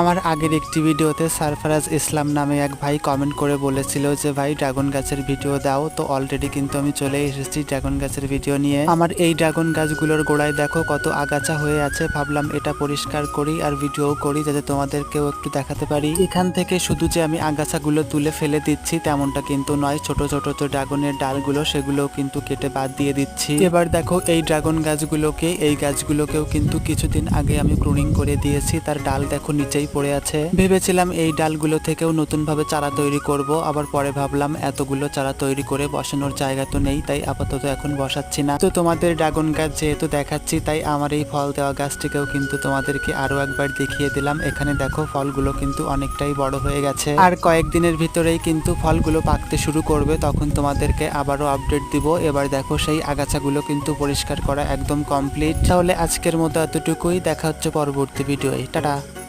আমার আগের একটি ভিডিওতে সারফরাজ ইসলাম নামে এক ভাই কমেন্ট করে বলেছিল যে, ভাই, ড্রাগন গাছের ভিডিও দাও। তো অলরেডি কিন্তু আমি চলে এসেছি ড্রাগন গাছের ভিডিও নিয়ে। আমার এই ড্রাগন গাছগুলোর গোড়ায় দেখো কত আগাছা হয়ে আছে। ভাবলাম এটা পরিষ্কার করি আর ভিডিও করি যাতে তোমাদেরকেও একটু দেখাতে পারি। এখান থেকে শুধু যে আমি আগাছাগুলো তুলে ফেলে দিচ্ছি তেমনটা কিন্তু নয়। ছোট ছোট তো ড্রাগনের ডালগুলো সেগুলোও কিন্তু কেটে বাদ দিয়ে দিচ্ছি। এবার দেখো এই ড্রাগন গাছগুলোকে, এই গাছগুলোকেও কিন্তু কিছুদিন আগে আমি প্রুনিং করে দিয়েছি। তার ডাল দেখো নিচেই পড়ে আছে। ভেবেছিলাম এই ডালগুলো থেকেও নতুন ভাবে চারা তৈরি করব, আবার পরে ভাবলাম এতগুলো চারা তৈরি করে বসানোর জায়গা তো নেই, তাই আপাতত এখন বসাচ্ছি না। তো তোমাদের ড্রাগন গাছ যেহেতু দেখাচ্ছি, তাই আমার এই ফল দেওয়া গাছটিকেও কিন্তু তোমাদেরকে আরও একবার দেখিয়ে দিলাম। এখানে দেখো ফলগুলো কিন্তু অনেকটাই বড় হয়ে গেছে। আর কয়েকদিনের ভিতরেই কিন্তু ফলগুলো পাকতে শুরু করবে, তখন তোমাদেরকে আবারও আপডেট দিব। এবার দেখো সেই আগাছাগুলো কিন্তু পরিষ্কার করা একদম কমপ্লিট। তাহলে আজকের মতো এতটুকুই, দেখা হচ্ছে পরবর্তী ভিডিওয়ে। টাটা!